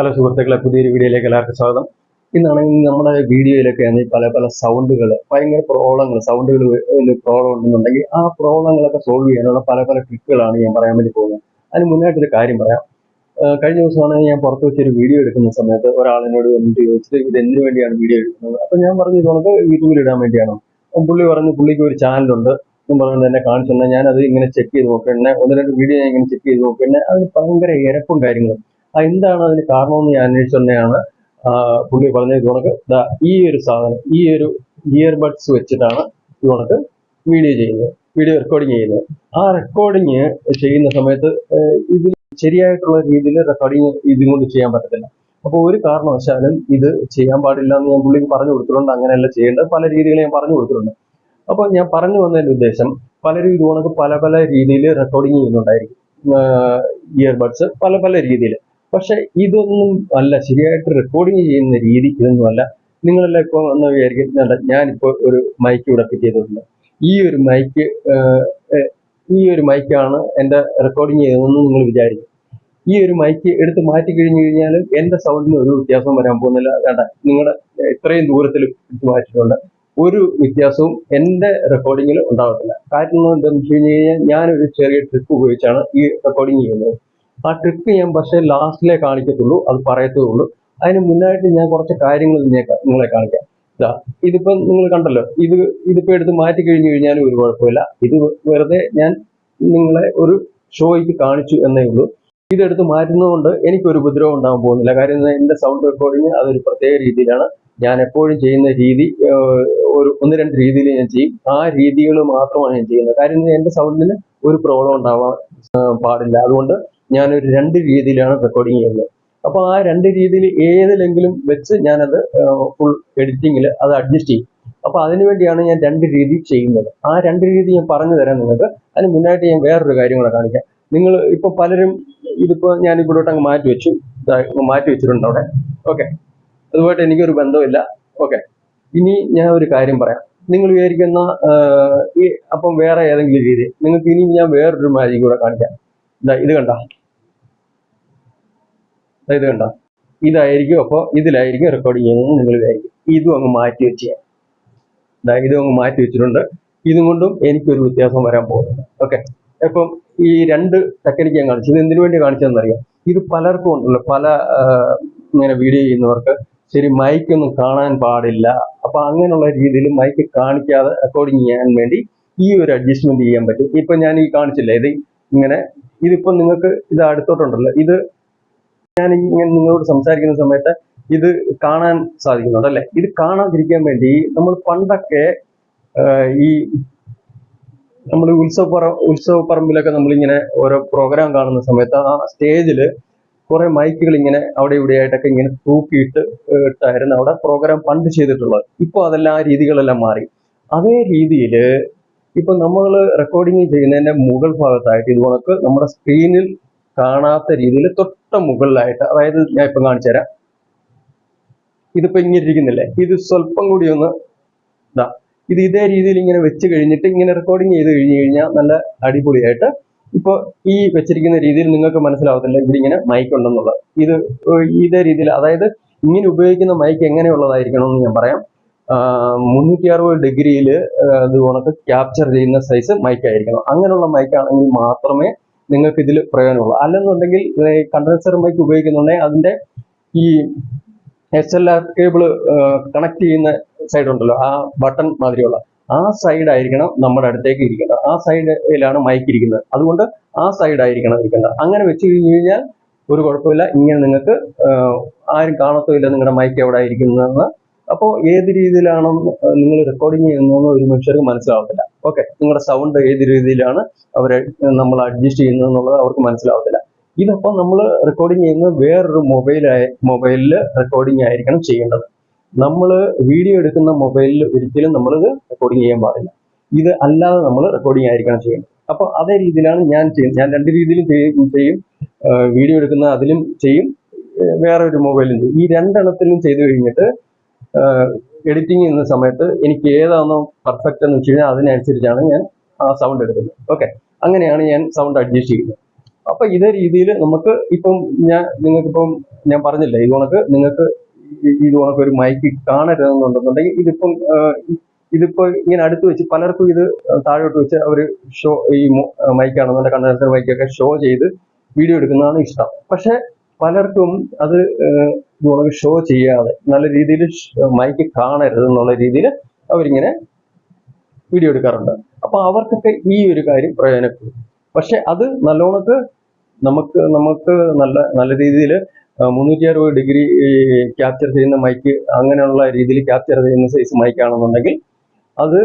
Hello സുഹൃത്തുക്കളെ പുതിയൊരു വീഡിയോയിലേക്ക് എല്ലാവർക്കും സ്വാഗതം. ഇന്നാണെങ്കിൽ നമ്മുടെ വീഡിയോയിലൊക്കെ ആണെങ്കിൽ പല പല സൗണ്ടുകൾ ഭയങ്കര പ്രോബ്ലങ്ങൾ സൗണ്ടുകൾ പ്രോബ്ലം ഉണ്ടെന്നുണ്ടെങ്കിൽ ആ പ്രോബ്ലങ്ങളൊക്കെ സോൾവ് ചെയ്യാനുള്ള പല പല ട്രിക്കുകളാണ് ഞാൻ പറയാൻ വേണ്ടി പോകുന്നത്. അതിന് മുന്നായിട്ടൊരു കാര്യം പറയാം. കഴിഞ്ഞ ദിവസമാണ് ഞാൻ പുറത്ത് വെച്ചൊരു വീഡിയോ എടുക്കുന്ന സമയത്ത് ഒരാളിനോട് വന്നിട്ട് ചോദിച്ചിട്ട് ഇത് എന്തിനു വേണ്ടിയാണ് വീഡിയോ എടുക്കുന്നത്? അപ്പൊ ഞാൻ പറഞ്ഞു ഇതുകൊണ്ട് യൂട്യൂബിൽ ഇടാൻ വേണ്ടിയാണ്. പുള്ളി പറഞ്ഞു പുള്ളിക്ക് ഒരു ചാനലുണ്ട് എന്നും പറഞ്ഞുകൊണ്ട് എന്നെ കാണിച്ചു ഞാൻ അത് ഇങ്ങനെ ചെക്ക് ചെയ്ത് നോക്കണേ ഒന്ന് രണ്ട് വീഡിയോ ഞാൻ ഇങ്ങനെ ചെക്ക് ചെയ്ത് നോക്കണേ അതിന് ഭയങ്കര ഇരപ്പും കാര്യങ്ങളും എന്താണ് അതിന് കാരണമെന്ന് ഞാൻ അന്വേഷിച്ചുകൊണ്ടാണ് പുള്ളി പറഞ്ഞത് ഇവർക്ക് ഈ ഒരു സാധനം ഈ ഒരു ഇയർബഡ്സ് വെച്ചിട്ടാണ് ഇവർക്ക് വീഡിയോ ചെയ്യുന്നത് വീഡിയോ റെക്കോർഡിങ് ചെയ്യുന്നത്. ആ റെക്കോർഡിങ് ചെയ്യുന്ന സമയത്ത് ഇതിൽ ശരിയായിട്ടുള്ള രീതിയിൽ റെക്കോർഡിങ് ഇതും കൊണ്ട് ചെയ്യാൻ പറ്റത്തില്ല. അപ്പോൾ ഒരു കാരണവശാലും ഇത് ചെയ്യാൻ പാടില്ല എന്ന് ഞാൻ പുള്ളിക്ക് പറഞ്ഞു കൊടുത്തിട്ടുണ്ട്. അങ്ങനെയല്ല ചെയ്യേണ്ടത്. പല രീതികൾ ഞാൻ പറഞ്ഞു കൊടുത്തിട്ടുണ്ട്. അപ്പോൾ ഞാൻ പറഞ്ഞു വന്നതിന്റെ ഉദ്ദേശം പലരും ഇത് കണക്ക് പല പല രീതിയിൽ റെക്കോർഡിങ് ചെയ്യുന്നുണ്ടായിരിക്കും. ഇയർബഡ്സ് പല പല രീതിയിൽ. പക്ഷെ ഇതൊന്നും അല്ല ശരിയായിട്ട് റെക്കോർഡിങ് ചെയ്യുന്ന രീതി ഇതൊന്നും അല്ല. നിങ്ങളെല്ലാം ഇപ്പോൾ ഒന്ന് വിചാരിക്കുന്നുണ്ട് "വേണ്ട, ഞാനിപ്പോൾ ഒരു മൈക്ക് ഇവിടെ ഫിറ്റ് ചെയ്തിട്ടുണ്ട് ഈ ഒരു മൈക്ക് ഈ ഒരു മൈക്കാണ് എന്റെ റെക്കോർഡിങ് ചെയ്തതെന്ന് നിങ്ങൾ വിചാരിക്കും. ഈ ഒരു മൈക്ക് എടുത്ത് മാറ്റി കഴിഞ്ഞു കഴിഞ്ഞാൽ എന്റെ സൗണ്ടിന് ഒരു വ്യത്യാസവും വരാൻ പോകുന്നില്ല. വേണ്ട നിങ്ങളുടെ ഇത്രയും ദൂരത്തിൽ എടുത്ത് മാറ്റിയിട്ടുണ്ട്. ഒരു വ്യത്യാസവും എന്റെ റെക്കോർഡിങ്ങിൽ ഉണ്ടാകത്തില്ല. കാരണം എന്താണെന്ന് വെച്ച് കഴിഞ്ഞ് കഴിഞ്ഞാൽ ഞാനൊരു ചെറിയ ട്രിപ്പ് ഉപയോഗിച്ചാണ് ഈ റെക്കോർഡിങ് ചെയ്യുന്നത്. ആ ട്രിക്ക് ഞാൻ പക്ഷേ ലാസ്റ്റിലേ കാണിക്കത്തുള്ളൂ അത് പറയത്തുള്ളൂ. അതിന് മുന്നായിട്ട് ഞാൻ കുറച്ച് കാര്യങ്ങൾ നിങ്ങളെ കാണിക്കാം. ഇതാ ഇതിപ്പം നിങ്ങൾ കണ്ടല്ലോ ഇത് ഇതിപ്പോ എടുത്ത് മാറ്റി കഴിഞ്ഞു കഴിഞ്ഞാലും ഒരു കുഴപ്പമില്ല. ഇത് വെറുതെ ഞാൻ നിങ്ങളെ ഒരു ഷോയ്ക്ക് കാണിച്ചു എന്നേ ഉള്ളൂ. ഇതെടുത്ത് മാറ്റുന്നതുകൊണ്ട് എനിക്കൊരു ഉപദ്രവം ഉണ്ടാകാൻ പോകുന്നില്ല. കാര്യം എന്റെ സൗണ്ട് റെക്കോർഡിങ് അതൊരു പ്രത്യേക രീതിയിലാണ്. ഞാൻ എപ്പോഴും ചെയ്യുന്ന രീതി ഒരു ഒന്ന് രണ്ട് രീതിയിൽ ഞാൻ ചെയ്യും. ആ രീതികൾ മാത്രമാണ് ഞാൻ ചെയ്യുന്നത്. കാര്യം എന്റെ സൗണ്ടിന് ഒരു പ്രോബ്ലം ഉണ്ടാവാൻ പാടില്ല. അതുകൊണ്ട് ഞാനൊരു രണ്ട് രീതിയിലാണ് റെക്കോർഡിങ് ചെയ്യുന്നത്. അപ്പോൾ ആ രണ്ട് രീതിയിൽ ഏതിലെങ്കിലും വെച്ച് ഞാനത് ഫുൾ എഡിറ്റിങ്ങിൽ അത് അഡ്ജസ്റ്റ് ചെയ്യും. അപ്പോൾ അതിനു വേണ്ടിയാണ് ഞാൻ രണ്ട് രീതി ചെയ്യുന്നത്. ആ രണ്ട് രീതി ഞാൻ പറഞ്ഞു തരാം നിങ്ങൾക്ക്. അതിന് മുന്നായിട്ട് ഞാൻ വേറൊരു കാര്യം കൂടെ കാണിക്കാം. നിങ്ങൾ ഇപ്പോൾ പലരും ഇതിപ്പോൾ ഞാൻ ഇവിടോട്ട് അങ്ങ് മാറ്റി വെച്ചു. മാറ്റി വെച്ചിട്ടുണ്ട് അവിടെ. ഓക്കെ. അതുമായിട്ട് എനിക്കൊരു ബന്ധമില്ല. ഓക്കെ. ഇനി ഞാൻ ഒരു കാര്യം പറയാം. നിങ്ങൾ വിചാരിക്കുന്ന ഈ അപ്പം വേറെ ഏതെങ്കിലും രീതി. നിങ്ങൾക്ക് ഇനി ഞാൻ വേറൊരു മാജിക് കൂടെ കാണിക്കാം. ഇത് കണ്ട? ഇത് കണ്ട? ഇതായിരിക്കും. അപ്പോൾ ഇതിലായിരിക്കും റെക്കോർഡിങ് ചെയ്യുന്നത് നിങ്ങൾ വിചാരിക്കും. ഇതും അങ്ങ് മാറ്റി വെച്ച് ഇതും അങ്ങ് മാറ്റി വെച്ചിട്ടുണ്ട്. ഇതും കൊണ്ടും എനിക്കൊരു വ്യത്യാസം വരാൻ പോകുന്നുണ്ട്. ഓക്കെ. ഇപ്പം ഈ രണ്ട് ടെക്നിക്ക് ഞാൻ കാണിച്ചു. ഇത് എന്തിനു വേണ്ടി കാണിച്ചതെന്നറിയാം? ഇത് പലർക്കും ഉണ്ടല്ലോ. പല ഇങ്ങനെ വീഡിയോ ചെയ്യുന്നവർക്ക് ശരി മൈക്കൊന്നും കാണാൻ പാടില്ല. അപ്പൊ അങ്ങനെയുള്ള രീതിയിൽ മൈക്ക് കാണിക്കാതെ റെക്കോർഡിങ് ചെയ്യാൻ വേണ്ടി ഈ ഒരു അഡ്ജസ്റ്റ്മെന്റ് ചെയ്യാൻ പറ്റും. ഇപ്പൊ ഞാൻ ഈ കാണിച്ചില്ല? ഇത് ഇങ്ങനെ ഇതിപ്പോ നിങ്ങൾക്ക് ഇത് അടുത്തോട്ടുണ്ടല്ലോ. ഇത് ഞാൻ ഇങ്ങനെ നിങ്ങളോട് സംസാരിക്കുന്ന സമയത്ത് ഇത് കാണാൻ സാധിക്കുന്നുണ്ട് അല്ലെ? ഇത് കാണാതിരിക്കാൻ വേണ്ടി നമ്മൾ പണ്ടൊക്കെ ഈ നമ്മൾ ഉത്സവ പറ ഉത്സവ പറമ്പിലൊക്കെ നമ്മളിങ്ങനെ ഓരോ പ്രോഗ്രാം കാണുന്ന സമയത്ത് ആ സ്റ്റേജിൽ കുറെ മൈക്കുകൾ ഇങ്ങനെ അവിടെ ഇവിടെ ആയിട്ടൊക്കെ ഇങ്ങനെ തൂക്കിയിട്ട് ഇട്ടായിരുന്നു. അവിടെ പ്രോഗ്രാം പണ്ട് ചെയ്തിട്ടുള്ളത്. ഇപ്പോൾ അതെല്ലാം ആ രീതികളെല്ലാം മാറി. അതേ രീതിയിൽ ഇപ്പൊ നമ്മൾ റെക്കോർഡിങ് ചെയ്യുന്നതിന്റെ മുകൾ ഭാഗത്തായിട്ട് ഇത് നമ്മുടെ സ്ക്രീനിൽ കാണാത്ത രീതിയിൽ തൊട്ട മുകളിലായിട്ട് അതായത് ഞാൻ ഇപ്പം കാണിച്ചു തരാം. ഇതിപ്പോ ഇങ്ങനെ ഇരിക്കുന്നില്ലേ? ഇത് സ്വല്പം കൂടി ഒന്ന് ഇതാ. ഇത് ഇതേ രീതിയിൽ ഇങ്ങനെ വെച്ച് കഴിഞ്ഞിട്ട് ഇങ്ങനെ റെക്കോർഡിങ് ചെയ്ത് കഴിഞ്ഞു കഴിഞ്ഞാൽ നല്ല അടിപൊളിയായിട്ട് ഇപ്പോൾ ഈ വെച്ചിരിക്കുന്ന രീതിയിൽ നിങ്ങൾക്ക് മനസ്സിലാവത്തില്ല ഇവിടെ ഇങ്ങനെ മൈക്ക് ഉണ്ടെന്നുള്ളത്. ഇത് ഇതേ രീതിയിൽ അതായത് ഇങ്ങനെ ഉപയോഗിക്കുന്ന മൈക്ക് എങ്ങനെയുള്ളതായിരിക്കണം എന്ന് ഞാൻ പറയാം. മുന്നൂറ്റി അറുപത് ഡിഗ്രിയിൽ ഇത് ഉണക്ക് ക്യാപ്ചർ ചെയ്യുന്ന സൈസ് മൈക്ക് ആയിരിക്കണം. അങ്ങനെയുള്ള മൈക്ക് ആണെങ്കിൽ മാത്രമേ നിങ്ങൾക്ക് ഇതിൽ പ്രയോജനമുള്ളൂ. അല്ലെന്നുണ്ടെങ്കിൽ കണ്ടൻസർ മൈക്ക് ഉപയോഗിക്കുന്നുണ്ടെങ്കിൽ അതിന്റെ ഈ S L R cable connect ചെയ്യുന്ന സൈഡ് ഉണ്ടല്ലോ ആ ബട്ടൺ മാതിരിയുള്ള ആ സൈഡ് ആയിരിക്കണം നമ്മുടെ അടുത്തേക്ക് ഇരിക്കേണ്ടത്. ആ സൈഡിലാണ് മൈക്ക് ഇരിക്കുന്നത്. അതുകൊണ്ട് ആ സൈഡ് ആയിരിക്കണം ഇരിക്കേണ്ടത്. അങ്ങനെ വെച്ച് കഴിഞ്ഞ് കഴിഞ്ഞാൽ ഒരു കുഴപ്പമില്ല. ഇങ്ങനെ നിങ്ങൾക്ക് ആരും കാണത്തുമില്ല നിങ്ങളുടെ മൈക്ക് എവിടെ ഇരിക്കുന്നതെന്ന്. അപ്പോൾ ഏത് രീതിയിലാണ് നിങ്ങൾ റെക്കോർഡിങ് ചെയ്യുന്നതെന്ന് ഒരു മനുഷ്യർക്ക് മനസ്സിലാവത്തില്ല. ഓക്കെ നിങ്ങളുടെ സൗണ്ട് ഏത് രീതിയിലാണ് അവരെ നമ്മൾ അഡ്ജസ്റ്റ് ചെയ്യുന്നത് എന്നുള്ളത് അവർക്ക് മനസ്സിലാവത്തില്ല. ഇതപ്പോൾ നമ്മൾ റെക്കോർഡിങ് ചെയ്യുന്നത് വേറൊരു മൊബൈലായ മൊബൈലിൽ റെക്കോർഡിങ് ആയിരിക്കണം ചെയ്യേണ്ടത്. നമ്മൾ വീഡിയോ എടുക്കുന്ന മൊബൈലിൽ ഒരിക്കലും നമ്മൾ റെക്കോർഡിങ് ചെയ്യാൻ പാടില്ല. ഇത് അല്ലാതെ നമ്മൾ റെക്കോർഡിങ് ആയിരിക്കണം ചെയ്യേണ്ടത്. അപ്പോൾ അതേ രീതിയിലാണ് ഞാൻ ചെയ്യുന്നത്. ഞാൻ രണ്ട് രീതിയിലും ചെയ്യും വീഡിയോ എടുക്കുന്ന അതിലും ചെയ്യും വേറെ ഒരു മൊബൈലും ചെയ്യും. ഈ രണ്ടെണ്ണത്തിലും ചെയ്തു കഴിഞ്ഞിട്ട് എഡിറ്റിംഗ് ചെയ്യുന്ന സമയത്ത് എനിക്ക് ഏതാണോ പെർഫെക്റ്റ് എന്ന് വെച്ച് കഴിഞ്ഞാൽ അതിനനുസരിച്ചാണ് ഞാൻ ആ സൗണ്ട് എടുക്കുന്നത്. ഓക്കെ അങ്ങനെയാണ് ഞാൻ സൗണ്ട് അഡ്ജസ്റ്റ് ചെയ്യുന്നത്. അപ്പൊ ഇതേ രീതിയിൽ നമുക്ക് ഇപ്പം ഞാൻ നിങ്ങൾക്കിപ്പം ഞാൻ പറഞ്ഞില്ല ഇത് കണക്ക് നിങ്ങൾക്ക് ഇത് കണക്ക് ഒരു മൈക്ക് കാണരുതെന്നുണ്ടെന്നുണ്ടെങ്കിൽ ഇതിപ്പം ഇതിപ്പോ ഇങ്ങനെ അടുത്ത് വെച്ച് പലർക്കും ഇത് താഴോട്ട് വെച്ച് അവർ ഷോ ഈ മൈക്കാണെന്നുണ്ടെങ്കിൽ കണ്ടൻസർ മൈക്കൊക്കെ ഷോ ചെയ്ത് വീഡിയോ എടുക്കുന്നതാണ് ഇഷ്ടം. പക്ഷെ പലർക്കും അത് കണക്ക് ഷോ ചെയ്യാതെ നല്ല രീതിയിൽ മൈക്ക് കാണരുത് എന്നുള്ള രീതിയിൽ അവരിങ്ങനെ വീഡിയോ എടുക്കാറുണ്ട്. അപ്പൊ അവർക്കൊക്കെ ഈ ഒരു കാര്യം പ്രയോജനപ്പെടും. പക്ഷെ അത് നല്ലോണക്ക് നമുക്ക് നമുക്ക് നല്ല നല്ല രീതിയിൽ മുന്നൂറ്റി അറുപത് ഡിഗ്രി ക്യാപ്ചർ ചെയ്യുന്ന മൈക്ക് അങ്ങനെയുള്ള രീതിയിൽ ക്യാപ്ചർ ചെയ്യുന്ന സൈസ് മൈക്കാണെന്നുണ്ടെങ്കിൽ അത്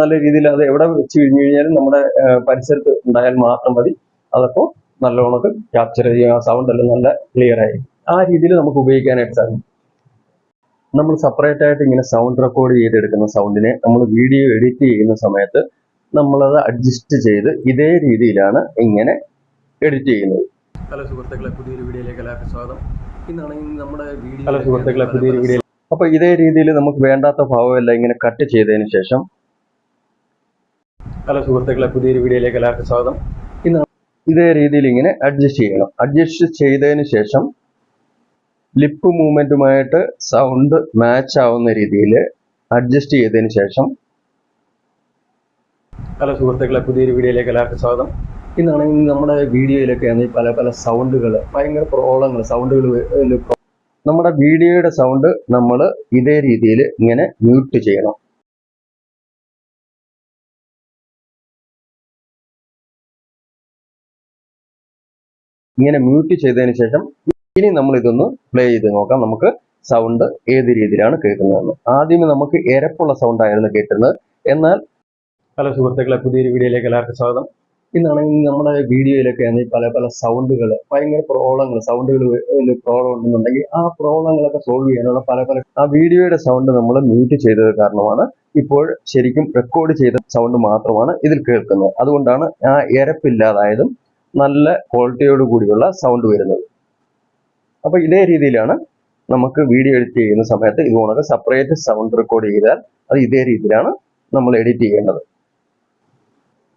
നല്ല രീതിയിൽ അത് എവിടെ വെച്ച് കഴിഞ്ഞു കഴിഞ്ഞാലും നമ്മുടെ പരിസരത്ത് ഉണ്ടായാൽ മാത്രം മതി. അതപ്പോൾ നല്ലോണക്ക് ക്യാപ്ചർ ചെയ്യുക സൗണ്ട് എല്ലാം നല്ല ക്ലിയർ ആയി. ആ രീതിയിൽ നമുക്ക് ഉപയോഗിക്കാനായിട്ട് സാധിക്കും. നമ്മൾ സെപ്പറേറ്റ് ആയിട്ട് ഇങ്ങനെ സൗണ്ട് റെക്കോർഡ് ചെയ്തെടുക്കുന്ന സൗണ്ടിനെ നമ്മൾ വീഡിയോ എഡിറ്റ് ചെയ്യുന്ന സമയത്ത് നമ്മളത് അഡ്ജസ്റ്റ് ചെയ്ത് ഇതേ രീതിയിലാണ് ഇങ്ങനെ എഡിറ്റ് ചെയ്യുന്നത്. ഹലോ സുഹൃത്തുക്കളെ പുതിയൊരു വീഡിയോയിലേക്ക് എല്ലാവർക്കും സ്വാഗതം. ഇന്നാണെങ്കിൽ നമ്മുടെ വീഡിയോ ഹലോ സുഹൃത്തുക്കളെ പുതിയൊരു വീഡിയോ അപ്പൊ ഇതേ രീതിയിൽ നമുക്ക് വേണ്ടാത്ത ഭാവമെല്ലാം ഇങ്ങനെ കട്ട് ചെയ്തതിന് ശേഷം ഹലോ സുഹൃത്തുക്കളെ പുതിയൊരു വീഡിയോയിലേക്ക് എല്ലാവർക്കും സ്വാഗതം. ഇതേ രീതിയിൽ ഇങ്ങനെ അഡ്ജസ്റ്റ് ചെയ്യണം. അഡ്ജസ്റ്റ് ചെയ്തതിന് ശേഷം ലിപ്പ് മൂവ്മെന്റുമായിട്ട് സൗണ്ട് മാച്ച് ആവുന്ന രീതിയിൽ അഡ്ജസ്റ്റ് ചെയ്തതിന് ശേഷം ഹലോ സുഹൃത്തുക്കളെ പുതിയൊരു വീഡിയോയിലേക്ക് എല്ലാവർക്കും സ്വാഗതം. ഇന്നാണെങ്കിൽ നമ്മുടെ വീഡിയോയിലൊക്കെ ആണെങ്കിൽ പല പല സൗണ്ടുകൾ ഭയങ്കര പ്രോളങ്ങൾ സൗണ്ടുകൾ നമ്മുടെ വീഡിയോയുടെ സൗണ്ട് നമ്മൾ ഇതേ രീതിയിൽ ഇങ്ങനെ മ്യൂട്ട് ചെയ്യണം. ഇങ്ങനെ മ്യൂട്ട് ചെയ്തതിന് ശേഷം ഇനി നമ്മൾ ഇതൊന്ന് പ്ലേ ചെയ്ത് നോക്കാം. നമുക്ക് സൗണ്ട് ഏത് രീതിയിലാണ് കേൾക്കുന്നതെന്ന്. ആദ്യമേ നമുക്ക് എരപ്പുള്ള സൗണ്ട് ആയിരുന്നു കേട്ടിരുന്നത്. എന്നാൽ ഹലോ സുഹൃത്തുക്കളെ പുതിയൊരു വീഡിയോയിലേക്ക് എല്ലാവർക്കും സ്വാഗതം. ഇന്നാണെങ്കിൽ നമ്മുടെ വീഡിയോയിലൊക്കെ ആണെങ്കിൽ പല പല സൗണ്ടുകൾ ഭയങ്കര പ്രോബ്ലങ്ങൾ സൗണ്ടുകൾ പ്രോബ്ലം ഉണ്ടെന്നുണ്ടെങ്കിൽ ആ പ്രോബ്ലങ്ങളൊക്കെ സോൾവ് ചെയ്യാനുള്ള പല പല ആ വീഡിയോയുടെ സൗണ്ട് നമ്മൾ മ്യൂട്ട് ചെയ്തത് കാരണമാണ് ഇപ്പോൾ ശരിക്കും റെക്കോർഡ് ചെയ്ത സൗണ്ട് മാത്രമാണ് ഇതിൽ കേൾക്കുന്നത്. അതുകൊണ്ടാണ് ആ എരപ്പില്ലാതായതും നല്ല ക്വാളിറ്റിയോട് കൂടിയുള്ള സൗണ്ട് വരുന്നത്. അപ്പോൾ ഇതേ രീതിയിലാണ് നമുക്ക് വീഡിയോ എഡിറ്റ് ചെയ്യുന്ന സമയത്ത് ഇതുപോലെ സെപ്പറേറ്റ് സൗണ്ട് റെക്കോർഡ് ചെയ്താൽ അത് ഇതേ രീതിയിലാണ് നമ്മൾ എഡിറ്റ് ചെയ്യേണ്ടത്.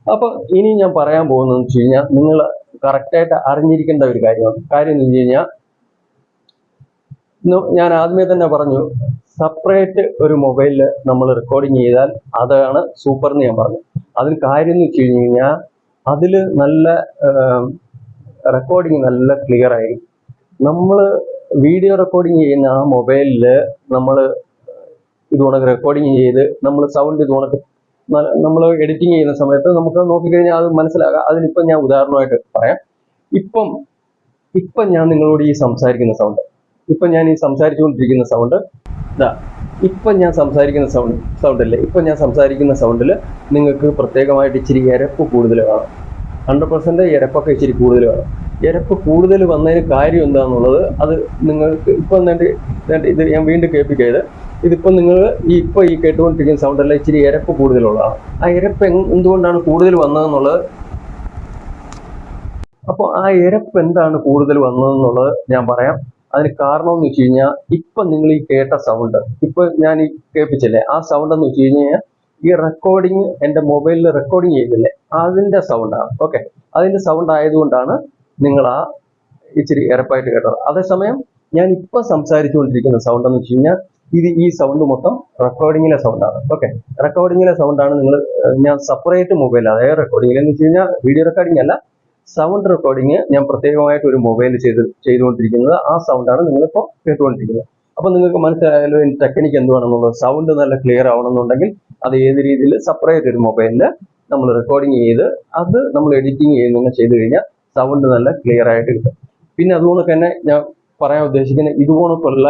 അപ്പോൾ ഇനി ഞാൻ പറയാൻ പോകുന്നതെന്ന് വെച്ച് കഴിഞ്ഞാൽ നിങ്ങൾ കറക്റ്റായിട്ട് അറിഞ്ഞിരിക്കേണ്ട ഒരു കാര്യമാണ്. കാര്യം എന്ന് വെച്ച് കഴിഞ്ഞാൽ ഞാൻ ആദ്യമേ തന്നെ പറഞ്ഞു സെപ്പറേറ്റ് ഒരു മൊബൈലിൽ നമ്മൾ റെക്കോർഡിങ് ചെയ്താൽ അതാണ് സൂപ്പർ എന്ന് ഞാൻ പറഞ്ഞു. അതിന് കാര്യം എന്ന് വെച്ച് കഴിഞ്ഞ് കഴിഞ്ഞാൽ അതിൽ നല്ല റെക്കോർഡിങ് നല്ല ക്ലിയർ ആയിരിക്കും. നമ്മൾ വീഡിയോ റെക്കോർഡിങ് ചെയ്യുന്ന ആ മൊബൈലിൽ നമ്മൾ ഇതുകൊണ്ടൊക്കെ റെക്കോർഡിങ് ചെയ്ത് നമ്മൾ സൗണ്ട് ഇതുകൊണ്ടൊക്കെ നമ്മൾ എഡിറ്റിംഗ് ചെയ്യുന്ന സമയത്ത് നമുക്ക് നോക്കിക്കഴിഞ്ഞാൽ അത് മനസ്സിലാകാം. അതിനിപ്പം ഞാൻ ഉദാഹരണമായിട്ട് പറയാം. ഇപ്പം ഇപ്പം ഞാൻ നിങ്ങളോട് ഈ സംസാരിക്കുന്ന സൗണ്ട് ഇപ്പം ഞാൻ ഈ സംസാരിച്ചുകൊണ്ടിരിക്കുന്ന സൗണ്ട് ഇതാ ഇപ്പം ഞാൻ സംസാരിക്കുന്ന സൗണ്ട് സൗണ്ട് അല്ലേ? ഇപ്പം ഞാൻ സംസാരിക്കുന്ന സൗണ്ടിൽ നിങ്ങൾക്ക് പ്രത്യേകമായിട്ട് ഇച്ചിരി ഇരപ്പ് കൂടുതൽ കാണാം. ഹൺഡ്രഡ് പെർസെന്റ് ഇരപ്പൊക്കെ ഇച്ചിരി കൂടുതൽ കാണാം. ഇരപ്പ് കൂടുതൽ വന്നതിന് കാര്യം എന്താണെന്നുള്ളത് അത് നിങ്ങൾക്ക് ഇപ്പം നേണ്ടി ഇത് ഞാൻ വീണ്ടും കേൾപ്പിക്കരുത്. ഇതിപ്പോൾ നിങ്ങൾ ഈ ഇപ്പോൾ ഈ കേട്ടുകൊണ്ടിരിക്കുന്ന സൗണ്ടെല്ലാം ഇച്ചിരി ഇരപ്പ് കൂടുതലുള്ളതാണ്. ആ ഇരപ്പ് എന്തുകൊണ്ടാണ് കൂടുതൽ വന്നതെന്നുള്ളത്? അപ്പോൾ ആ ഇരപ്പ് എന്താണ് കൂടുതൽ വന്നതെന്നുള്ളത് ഞാൻ പറയാം. അതിന് കാരണം എന്ന് വെച്ച് കഴിഞ്ഞാൽ ഇപ്പം നിങ്ങൾ ഈ കേട്ട സൗണ്ട് ഇപ്പം ഞാൻ ഈ കേൾപ്പിച്ചില്ലേ ആ സൗണ്ട് എന്ന് വെച്ച് കഴിഞ്ഞാൽ ഈ റെക്കോർഡിങ് എന്റെ മൊബൈലിൽ റെക്കോർഡിങ് ചെയ്തില്ലേ അതിന്റെ സൗണ്ടാണ് ഓക്കെ അതിന്റെ സൗണ്ട് ആയതുകൊണ്ടാണ് നിങ്ങൾ ആ ഇച്ചിരി ഇറപ്പായിട്ട് കേട്ടത്. അതേസമയം ഞാൻ ഇപ്പം സംസാരിച്ചുകൊണ്ടിരിക്കുന്ന സൗണ്ട് എന്ന് വെച്ച് കഴിഞ്ഞാൽ ഇത് ഈ സൗണ്ട് മൊത്തം റെക്കോർഡിങ്ങിലെ സൗണ്ടാണ് ഓക്കെ റെക്കോർഡിങ്ങിലെ സൗണ്ടാണ് നിങ്ങൾ ഞാൻ സെപ്പറേറ്റ് മൊബൈൽ അതായത് റെക്കോർഡിങ്ങിൽ എന്ന് വെച്ച് കഴിഞ്ഞാൽ വീഡിയോ റെക്കോർഡിംഗ് അല്ല സൗണ്ട് റെക്കോർഡിങ് ഞാൻ പ്രത്യേകമായിട്ട് ഒരു മൊബൈൽ ചെയ്ത് ചെയ്തുകൊണ്ടിരിക്കുന്നത്. ആ സൗണ്ടാണ് നിങ്ങളിപ്പോൾ കേട്ടുകൊണ്ടിരിക്കുന്നത്. അപ്പൊ നിങ്ങൾക്ക് മനസ്സിലായാലും ഇതിന്റെ ടെക്നിക്ക് എന്തുവാണെന്നുള്ളത്. സൗണ്ട് നല്ല ക്ലിയർ ആവണമെന്നുണ്ടെങ്കിൽ അത് ഏത് രീതിയിൽ സെപ്പറേറ്റ് ഒരു മൊബൈലിൽ നമ്മൾ റെക്കോർഡിങ് ചെയ്ത് അത് നമ്മൾ എഡിറ്റിംഗ് ചെയ്യുന്ന ചെയ്ത് കഴിഞ്ഞാൽ സൗണ്ട് നല്ല ക്ലിയർ ആയിട്ട് കിട്ടും. പിന്നെ അതുകൊണ്ട് തന്നെ ഞാൻ പറയാൻ ഉദ്ദേശിക്കുന്ന ഇതുപോലൊക്കെയുള്ള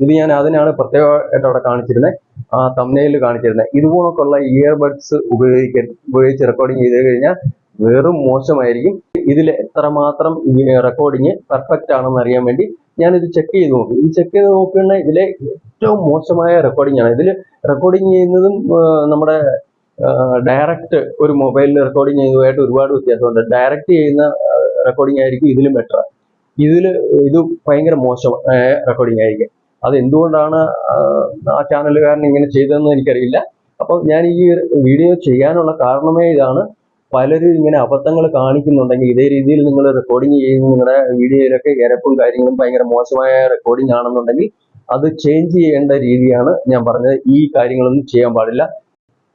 ഇത് ഞാൻ അതിനാണ് പ്രത്യേകമായിട്ട് അവിടെ കാണിച്ചിരുന്നത്. ആ തമ്നയിൽ കാണിച്ചിരുന്നത്. ഇതുപോലൊക്കെയുള്ള ഇയർബഡ്സ് ഉപയോഗിക്ക ഉപയോഗിച്ച് റെക്കോർഡിങ് ചെയ്ത് കഴിഞ്ഞാൽ വെറും മോശമായിരിക്കും. ഇതിൽ എത്രമാത്രം റെക്കോർഡിങ് പെർഫെക്റ്റ് ആണെന്ന് അറിയാൻ വേണ്ടി ഞാൻ ഇത് ചെക്ക് ചെയ്ത് നോക്കി. ഇത് ചെക്ക് ചെയ്ത് നോക്കുകയാണെങ്കിൽ ഇതിലെ ഏറ്റവും മോശമായ റെക്കോർഡിംഗ് ആണ്. ഇതിൽ റെക്കോർഡിംഗ് ചെയ്യുന്നതും നമ്മുടെ ഡയറക്റ്റ് ഒരു മൊബൈലിൽ റെക്കോർഡിംഗ് ചെയ്യുന്നതുമായിട്ട് ഒരുപാട് വ്യത്യാസമുണ്ട്. ഡയറക്റ്റ് ചെയ്യുന്ന റെക്കോർഡിംഗ് ആയിരിക്കും ഇതിലും ബെറ്റർ ഇതിൽ ഇത് ഭയങ്കര മോശം റെക്കോർഡിംഗ് ആയിരിക്കും. അത് എന്തുകൊണ്ടാണ് ആ ചാനലുകാരൻ ഇങ്ങനെ ചെയ്തതെന്ന് എനിക്കറിയില്ല. അപ്പോൾ ഞാൻ ഈ വീഡിയോ ചെയ്യാനുള്ള കാരണമേ ഇതാണ്. പലരും ഇങ്ങനെ അബദ്ധങ്ങൾ കാണിക്കുന്നുണ്ടെങ്കിൽ ഇതേ രീതിയിൽ നിങ്ങൾ റെക്കോർഡിങ് ചെയ്യുന്ന നിങ്ങളുടെ വീഡിയോയിലൊക്കെ ഇരപ്പും കാര്യങ്ങളും ഭയങ്കര മോശമായ റെക്കോർഡിംഗ് ആണെന്നുണ്ടെങ്കിൽ അത് ചേഞ്ച് ചെയ്യേണ്ട രീതിയാണ് ഞാൻ പറഞ്ഞത്. ഈ കാര്യങ്ങളൊന്നും ചെയ്യാൻ പാടില്ല.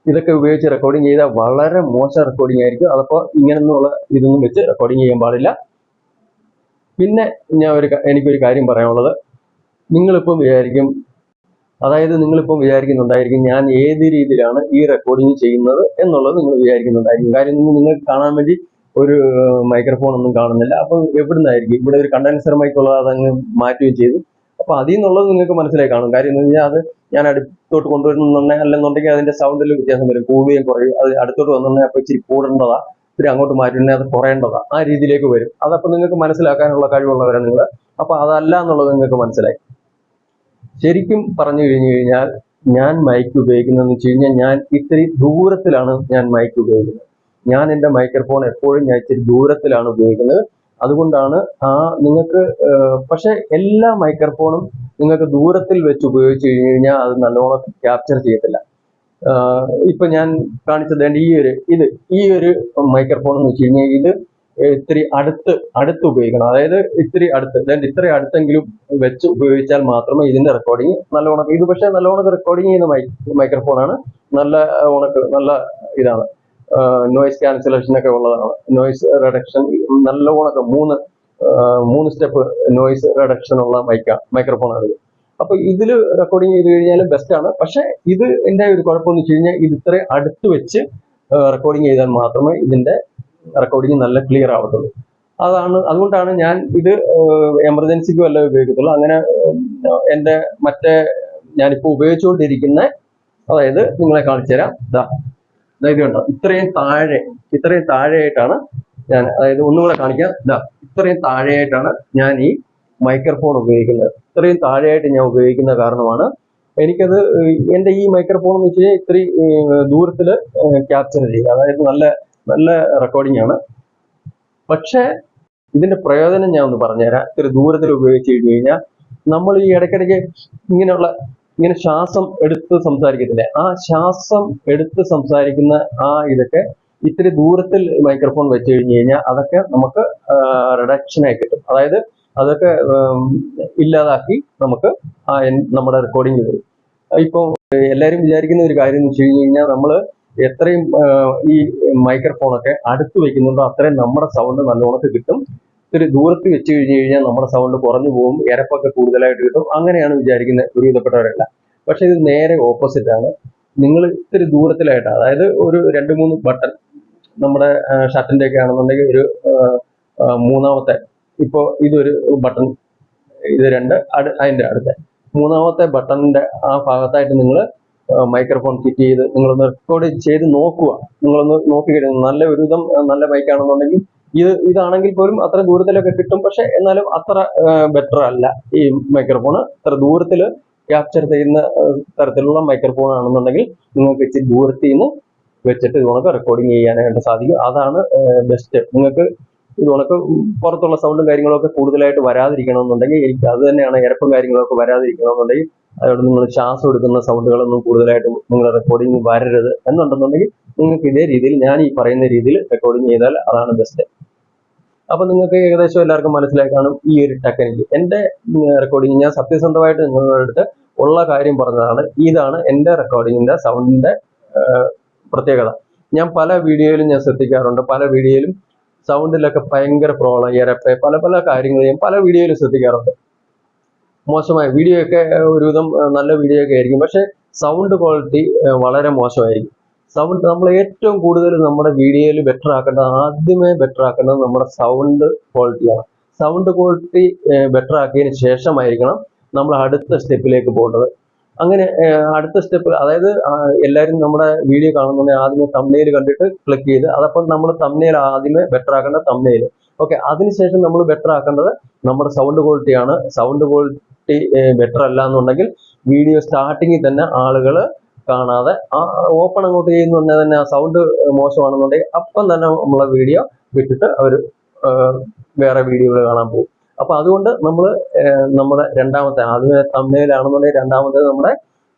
ഇതൊക്കെ ഉപയോഗിച്ച് റെക്കോർഡിംഗ് ചെയ്താൽ വളരെ മോശം റെക്കോർഡിംഗ് ആയിരിക്കും. അതപ്പോൾ ഇങ്ങനെയൊന്നുള്ള ഇതൊന്നും വെച്ച് റെക്കോർഡിംഗ് ചെയ്യാൻ പാടില്ല. പിന്നെ ഞാൻ ഒരു എനിക്കൊരു കാര്യം പറയാനുള്ളത്. നിങ്ങളിപ്പം വിചാരിക്കും അതായത് നിങ്ങളിപ്പം വിചാരിക്കുന്നുണ്ടായിരിക്കും ഞാൻ ഏത് രീതിയിലാണ് ഈ റെക്കോർഡിങ് ചെയ്യുന്നത് എന്നുള്ളത് നിങ്ങൾ വിചാരിക്കുന്നുണ്ടായിരിക്കും. കാര്യം നിങ്ങൾ നിങ്ങൾക്ക് കാണാൻ വേണ്ടി ഒരു മൈക്രോഫോൺ ഒന്നും കാണുന്നില്ല. അപ്പം എവിടുന്നായിരിക്കും? ഇവിടെ ഒരു കണ്ടൻസർ മൈക്കുള്ള അതങ്ങ് മാറ്റുകയും ചെയ്തു. അപ്പൊ അതിൽ നിന്നുള്ളത് നിങ്ങൾക്ക് മനസ്സിലായി കാണും. കാര്യം എന്ന് കഴിഞ്ഞാൽ അത് ഞാൻ അടുത്തോട്ട് കൊണ്ടുവരുന്നുണ്ടെങ്കിൽ അല്ലെന്നുണ്ടെങ്കിൽ അതിന്റെ സൗണ്ടിൽ വ്യത്യാസം വരും. കൂടുകയും കുറയും. അത് അടുത്തോട്ട് വന്നിട്ടുണ്ടെങ്കിൽ അപ്പൊ ഇച്ചിരി കൂടേണ്ടതാ. ഇത്തിരി അങ്ങോട്ട് മാറ്റുണ്ടെങ്കിൽ അത് കുറയേണ്ടതാ. ആ രീതിയിലേക്ക് വരും. അതപ്പോൾ നിങ്ങൾക്ക് മനസ്സിലാക്കാനുള്ള കഴിവുള്ളവരാണ് നിങ്ങൾ. അപ്പൊ അതല്ല എന്നുള്ളത് നിങ്ങൾക്ക് മനസ്സിലായി. ശരിക്കും പറഞ്ഞു കഴിഞ്ഞു കഴിഞ്ഞാൽ ഞാൻ മൈക്ക് ഉപയോഗിക്കുന്നതെന്ന് വെച്ച് കഴിഞ്ഞാൽ ഞാൻ ഇത്തിരി ദൂരത്തിലാണ് ഞാൻ മൈക്ക് ഉപയോഗിക്കുന്നത്. ഞാൻ എന്റെ മൈക്രോഫോൺ എപ്പോഴും ഞാൻ ഇത്തിരി ദൂരത്തിലാണ് ഉപയോഗിക്കുന്നത്. അതുകൊണ്ടാണ് ആ നിങ്ങൾക്ക് പക്ഷെ എല്ലാ മൈക്രോഫോണും നിങ്ങൾക്ക് ദൂരത്തിൽ വെച്ച് ഉപയോഗിച്ച് കഴിഞ്ഞു കഴിഞ്ഞാൽ അത് നല്ലോണം ക്യാപ്ചർ ചെയ്യത്തില്ല. ഇപ്പൊ ഞാൻ കാണിച്ചത് ഈ ഒരു ഇത് ഈ ഒരു മൈക്രോഫോൺ എന്ന് വെച്ച് കഴിഞ്ഞാൽ ഇത് ഇത്തിരി അടുത്ത് അടുത്ത് ഉപയോഗിക്കണം. അതായത് ഇത്തിരി അടുത്ത് അതായത് ഇത്ര അടുത്തെങ്കിലും വെച്ച് ഉപയോഗിച്ചാൽ മാത്രമേ ഇതിന്റെ റെക്കോർഡിങ് നല്ലോണം ഇത് പക്ഷേ നല്ലോണം റെക്കോർഡിങ് ചെയ്യുന്ന മൈ മൈക്രോഫോണാണ് നല്ല ഉണക്ക് നല്ല ഇതാണ്. നോയിസ് ക്യാൻസലേഷൻ ഒക്കെ ഉള്ളതാണ്. നോയിസ് റിഡക്ഷൻ നല്ല ഉണക്ക് മൂന്ന് മൂന്ന് സ്റ്റെപ്പ് നോയിസ് റിഡക്ഷൻ ഉള്ള മൈക്ക മൈക്രോഫോണാണ് ഇത്. അപ്പൊ ഇതിൽ റെക്കോർഡിങ് ചെയ്ത് കഴിഞ്ഞാൽ ബെസ്റ്റ് ആണ്. പക്ഷെ ഇത് എന്റെ ഒരു കുഴപ്പമെന്ന് വെച്ച് കഴിഞ്ഞാൽ ഇത് ഇത്ര അടുത്ത് വെച്ച് റെക്കോർഡിങ് ചെയ്താൽ മാത്രമേ ഇതിന്റെ റെക്കോർഡിങ് നല്ല ക്ലിയർ ആവത്തുള്ളൂ. അതാണ് അതുകൊണ്ടാണ് ഞാൻ ഇത് എമർജൻസിക്ക് വല്ല ഉപയോഗിക്കത്തുള്ളൂ. അങ്ങനെ എന്റെ മറ്റേ ഞാനിപ്പോൾ ഉപയോഗിച്ചുകൊണ്ടിരിക്കുന്ന അതായത് നിങ്ങളെ കാണിച്ചു തരാം. ഇതാ ഇത് കണ്ടോ? ഇത്രയും താഴെ ഇത്രയും താഴെയായിട്ടാണ് ഞാൻ അതായത് ഒന്നുകൂടെ കാണിക്കാം. ഇതാ ഇത്രയും താഴെയായിട്ടാണ് ഞാൻ ഈ മൈക്രോഫോൺ ഉപയോഗിക്കുന്നത്. ഇത്രയും താഴെയായിട്ട് ഞാൻ ഉപയോഗിക്കുന്ന കാരണമാണ് എനിക്കത് എന്റെ ഈ മൈക്രോഫോൺ എന്ന് വെച്ച് കഴിഞ്ഞാൽ ഇത്രയും ദൂരത്തിൽ ക്യാപ്ചർ ചെയ്യുക അതായത് നല്ല നല്ല റെക്കോർഡിംഗ് ആണ്. പക്ഷേ ഇതിന്റെ പ്രയോജനം ഞാൻ ഒന്ന് പറഞ്ഞുതരാം. ഇത്തിരി ദൂരത്തിൽ ഉപയോഗിച്ച് കഴിഞ്ഞു കഴിഞ്ഞാൽ നമ്മൾ ഈ ഇടയ്ക്കിടയ്ക്ക് ഇങ്ങനെയുള്ള ഇങ്ങനെ ശ്വാസം എടുത്ത് സംസാരിക്കത്തില്ലേ? ആ ശ്വാസം എടുത്ത് സംസാരിക്കുന്ന ആ ഇതൊക്കെ ഇത്തിരി ദൂരത്തിൽ മൈക്രോഫോൺ വെച്ച് കഴിഞ്ഞു കഴിഞ്ഞാൽ അതൊക്കെ നമുക്ക് റിഡക്ഷനായി കിട്ടും. അതായത് അതൊക്കെ ഇല്ലാതാക്കി നമുക്ക് ആ നമ്മുടെ റെക്കോർഡിംഗ് വരും. ഇപ്പം എല്ലാവരും വിചാരിക്കുന്ന ഒരു കാര്യം എന്ന് വെച്ച് കഴിഞ്ഞു കഴിഞ്ഞാൽ നമ്മൾ എത്രയും ഈ മൈക്രോഫോണൊക്കെ അടുത്ത് വെക്കുന്നുണ്ടോ അത്രയും നമ്മുടെ സൗണ്ട് നല്ലോണക്ക് കിട്ടും. ഒത്തിരി ദൂരത്ത് വെച്ച് കഴിഞ്ഞ് കഴിഞ്ഞാൽ നമ്മുടെ സൗണ്ട് കുറഞ്ഞു പോകും ഇരപ്പൊക്കെ കൂടുതലായിട്ട് കിട്ടും. അങ്ങനെയാണ് വിചാരിക്കുന്നത് ഒരുവിധപ്പെട്ടവരല്ല. പക്ഷേ ഇത് നേരെ ഓപ്പോസിറ്റ് ആണ്. നിങ്ങൾ ഇത്തിരി ദൂരത്തിലായിട്ട് അതായത് ഒരു രണ്ട് മൂന്ന് ബട്ടൺ നമ്മുടെ ഷർട്ടിന്റെ ഒക്കെ ആണെന്നുണ്ടെങ്കിൽ ഒരു മൂന്നാമത്തെ ഇപ്പോൾ ഇതൊരു ബട്ടൺ ഇത് രണ്ട് അടു അതിന്റെ അടുത്ത. മൂന്നാമത്തെ ബട്ടണിന്റെ ആ ഭാഗത്തായിട്ട് നിങ്ങൾ മൈക്രോഫോൺ ഫിറ്റ് ചെയ്ത് നിങ്ങളൊന്ന് റെക്കോർഡ് ചെയ്ത് നോക്കുക. നിങ്ങളൊന്ന് നോക്കിക്കഴിഞ്ഞു നല്ല ഒരുവിധം നല്ല മൈക്കാണെന്നുണ്ടെങ്കിൽ ഇത് ഇതാണെങ്കിൽ പോലും അത്ര ദൂരത്തിലൊക്കെ കിട്ടും. പക്ഷെ എന്നാലും അത്ര ബെറ്റർ അല്ല ഈ മൈക്രോഫോൺ അത്ര ദൂരത്തിൽ ക്യാപ്ചർ ചെയ്യുന്ന തരത്തിലുള്ള മൈക്രോഫോൺ ആണെന്നുണ്ടെങ്കിൽ നിങ്ങൾക്ക് ഇച്ചിരി ദൂരത്തിൽ നിന്ന് വെച്ചിട്ട് ഇത് കണക്ക് റെക്കോർഡിങ് ചെയ്യാനായിട്ട് സാധിക്കും. അതാണ് ബെസ്റ്റ് നിങ്ങൾക്ക് ഇത് കണക്ക് പുറത്തുള്ള സൗണ്ടും കാര്യങ്ങളൊക്കെ കൂടുതലായിട്ട് വരാതിരിക്കണമെന്നുണ്ടെങ്കിൽ എനിക്ക് അത് തന്നെയാണ് ഇരപ്പും കാര്യങ്ങളൊക്കെ വരാതിരിക്കണമെന്നുണ്ടെങ്കിൽ അതുകൊണ്ട് നിങ്ങൾ ശ്വാസം എടുക്കുന്ന സൗണ്ടുകളൊന്നും കൂടുതലായിട്ട് നിങ്ങൾ റെക്കോർഡിങ് വരരുത് എന്നുണ്ടെന്നുണ്ടെങ്കിൽ നിങ്ങൾക്ക് ഇതേ രീതിയിൽ ഞാൻ ഈ പറയുന്ന രീതിയിൽ റെക്കോർഡിംഗ് ചെയ്താൽ അതാണ് ബെസ്റ്റ് അപ്പൊ നിങ്ങൾക്ക് ഏകദേശം എല്ലാവർക്കും മനസ്സിലായി കാണും ഈ ഒരു ടെക്നിക്ക് എന്റെ റെക്കോർഡിങ് ഞാൻ സത്യസന്ധമായിട്ട് നിങ്ങളുടെ അടുത്ത് ഉള്ള കാര്യം പറഞ്ഞതാണ്. ഇതാണ് എന്റെ റെക്കോർഡിങ്ങിന്റെ സൗണ്ടിന്റെ പ്രത്യേകത. ഞാൻ പല വീഡിയോയിലും ഞാൻ ശ്രദ്ധിക്കാറുണ്ട്. പല വീഡിയോയിലും സൗണ്ടിലൊക്കെ ഭയങ്കര പ്രോളം ഇരപ്പ് പല പല കാര്യങ്ങൾ ഞാൻ പല വീഡിയോയിലും ശ്രദ്ധിക്കാറുണ്ട്. മോശമായ വീഡിയോ ഒക്കെ ഒരുവിധം നല്ല വീഡിയോ ഒക്കെ ആയിരിക്കും. പക്ഷെ സൗണ്ട് ക്വാളിറ്റി വളരെ മോശമായിരിക്കും. സൗണ്ട് നമ്മൾ ഏറ്റവും കൂടുതൽ നമ്മുടെ വീഡിയോയിൽ ബെറ്റർ ആക്കേണ്ടത് ആദ്യമേ ബെറ്റർ ആക്കേണ്ടത് നമ്മുടെ സൗണ്ട് ക്വാളിറ്റിയാണ് സൗണ്ട് ക്വാളിറ്റി ബെറ്റർ ആക്കിയതിന് ശേഷമായിരിക്കണം നമ്മൾ അടുത്ത സ്റ്റെപ്പിലേക്ക് പോകേണ്ടത്. അങ്ങനെ അടുത്ത സ്റ്റെപ്പ് അതായത് എല്ലാവരും നമ്മുടെ വീഡിയോ കാണുന്നുണ്ടെങ്കിൽ ആദ്യമേ തമ്മിൽ കണ്ടിട്ട് ക്ലിക്ക് ചെയ്ത് അതപ്പം നമ്മൾ തമ്മിൽ ആദ്യമേ ബെറ്റർ ആക്കേണ്ട തമ്മിൽ ഓക്കെ അതിനുശേഷം നമ്മൾ ബെറ്റർ ആക്കേണ്ടത് നമ്മുടെ സൗണ്ട് ക്വാളിറ്റിയാണ് സൗണ്ട് ക്വാളിറ്റി ബെറ്റർ അല്ല എന്നുണ്ടെങ്കിൽ വീഡിയോ സ്റ്റാർട്ടിങ്ങിൽ തന്നെ ആളുകൾ കാണാതെ ആ ഓപ്പൺ അങ്ങോട്ട് ചെയ്യുന്നുണ്ടെങ്കിൽ തന്നെ ആ സൗണ്ട് മോശമാണെന്നുണ്ടെങ്കിൽ അപ്പം തന്നെ നമ്മളെ വീഡിയോ വിട്ടിട്ട് അവർ വേറെ വീഡിയോകൾ കാണാൻ പോകും. അപ്പൊ അതുകൊണ്ട് നമ്മൾ നമ്മുടെ രണ്ടാമത്തെ ആദ്യമേ തമ്മിലാണെന്നുണ്ടെങ്കിൽ രണ്ടാമത്തെ നമ്മുടെ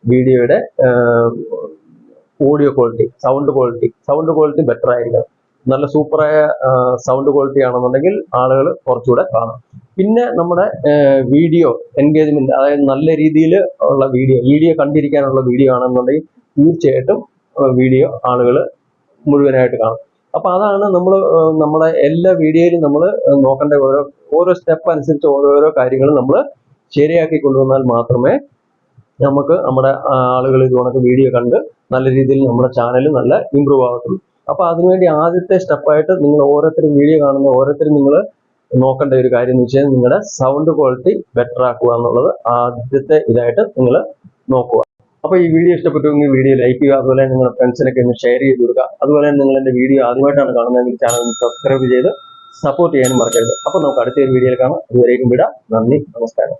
വീഡിയോയുടെ audio quality sound quality sound quality better ആയിരിക്കണം. നല്ല സൂപ്പറായ സൗണ്ട് ക്വാളിറ്റി ആണെന്നുണ്ടെങ്കിൽ ആളുകൾ കുറച്ചുകൂടെ കാണും. പിന്നെ നമ്മുടെ വീഡിയോ എൻഗേജ്മെന്റ് അതായത് നല്ല രീതിയിൽ ഉള്ള വീഡിയോ വീഡിയോ കണ്ടിരിക്കാനുള്ള വീഡിയോ ആണെന്നുണ്ടെങ്കിൽ തീർച്ചയായിട്ടും വീഡിയോ ആളുകൾ മുഴുവനായിട്ട് കാണും. അപ്പൊ അതാണ് നമ്മൾ നമ്മുടെ എല്ലാ വീഡിയോയിലും നമ്മൾ നോക്കേണ്ട ഓരോ ഓരോ സ്റ്റെപ്പ് അനുസരിച്ച് ഓരോരോ കാര്യങ്ങൾ നമ്മൾ ശരിയാക്കി കൊണ്ടുവന്നാൽ മാത്രമേ നമുക്ക് നമ്മുടെ ആളുകൾ ഇത് വീഡിയോ കണ്ട് നല്ല രീതിയിൽ നമ്മുടെ ചാനൽ നല്ല ഇമ്പ്രൂവ് ആകത്തുള്ളൂ. അപ്പൊ അതിനുവേണ്ടി ആദ്യത്തെ സ്റ്റെപ്പായിട്ട് നിങ്ങൾ ഓരോരുത്തരും വീഡിയോ കാണുന്ന ഓരോരുത്തരും നിങ്ങൾ നോക്കേണ്ട ഒരു കാര്യം എന്ന് വെച്ചാൽ നിങ്ങളുടെ സൗണ്ട് ക്വാളിറ്റി ബെറ്റർ ആക്കുക എന്നുള്ളത് ആദ്യത്തെ ഇതായിട്ട് നിങ്ങൾ നോക്കുക. അപ്പോൾ ഈ വീഡിയോ ഇഷ്ടപ്പെട്ടുവെങ്കിൽ വീഡിയോ ലൈക്ക് ചെയ്യുക അതുപോലെ നിങ്ങളുടെ ഫ്രണ്ട്സിനൊക്കെ ഒന്ന് ഷെയർ ചെയ്ത് കൊടുക്കുക. അതുപോലെ നിങ്ങൾ എന്റെ വീഡിയോ ആദ്യമായിട്ടാണ് കാണുന്നതെങ്കിൽ ചാനൽ സബ്സ്ക്രൈബ് ചെയ്ത് സപ്പോർട്ട് ചെയ്യാനും മറക്കരുത്. അപ്പോൾ നമുക്ക് അടുത്ത ഒരു വീഡിയോയിൽ കാണാം. അതുവരേക്കും വിടാം. നന്ദി നമസ്കാരം.